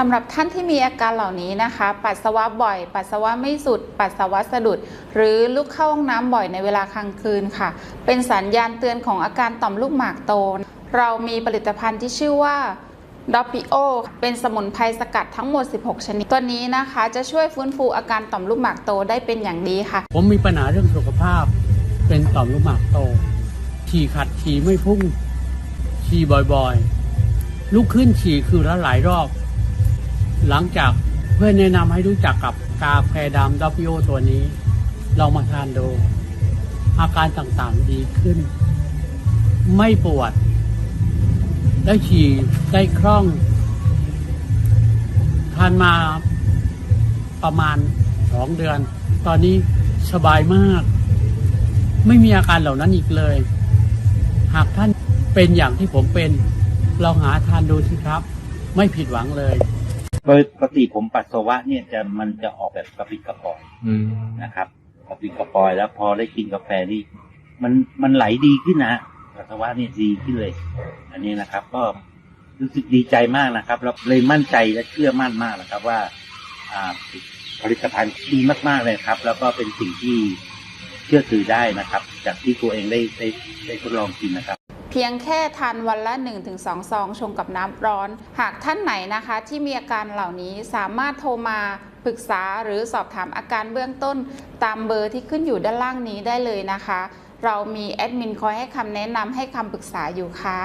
สำหรับท่านที่มีอาการเหล่านี้นะคะ ปัสสาวะบ่อย ปัสสาวะไม่สุด ปัสสาวะสะดุด หรือลุกเข้าห้องน้ำบ่อยในเวลากลางคืนค่ะ เป็นสัญญาณเตือนของอาการต่อมลูกหมากโต เรามีผลิตภัณฑ์ที่ชื่อว่าดอปิโอเป็นสมุนไพรสกัดทั้งหมด 16 ชนิด ตัวนี้นะคะจะช่วยฟื้นฟูอาการต่อมลูกหมากโตได้เป็นอย่างดีค่ะ ผมมีปัญหาเรื่องสุขภาพ เป็นต่อมลูกหมากโตฉี่ขัดฉี่ไม่พุ่งฉี่บ่อยๆ ลุกขึ้นฉี่คือละหลายรอบ หลังจากเพื่อนแนะนำให้รู้จักกับกาแฟดำดับโอตัวนี้ ลองมาทานดู อาการต่างๆดีขึ้น ไม่ปวด ได้ฉี่ได้คล่อง ทานมาประมาณสองเดือน ตอนนี้สบายมาก ไม่มีอาการเหล่านั้นอีกเลย หากท่านเป็นอย่างที่ผมเป็น ลองหาทานดูสิครับ ไม่ผิดหวังเลย โดยปกติผมปัสสาวะเนี่ยจะมันจะออกแบบกระปิดกระปอยอืมนะครับกระปิดกระปอยแล้วพอได้กินกาแฟนี่มันมันไหลดีขึ้นนะปัสสาวะนี่ดีขึ้นเลย อันนี้นะครับ ก็รู้สึกดีใจมากนะครับแล้วเลยมั่นใจและเชื่อมั่นมากนะครับ ว่า อ่าผลิตภัณฑ์ดีมากๆเลยครับ แล้วก็เป็นสิ่งที่เชื่อถือได้นะครับ จากที่ตัวเองได้ได้ได้ทดลองกินนะครับเพียงแค่ทานวันละ 1-2 ซองชงกับน้ำร้อน หากท่านไหนนะคะที่มีอาการเหล่านี้สามารถโทรมาปรึกษาหรือสอบถามอาการเบื้องต้น ตามเบอร์ที่ขึ้นอยู่ด้านล่างนี้ได้เลยนะคะ เรามีแอดมินคอยให้คำแนะนำให้คำปรึกษาอยู่ค่ะ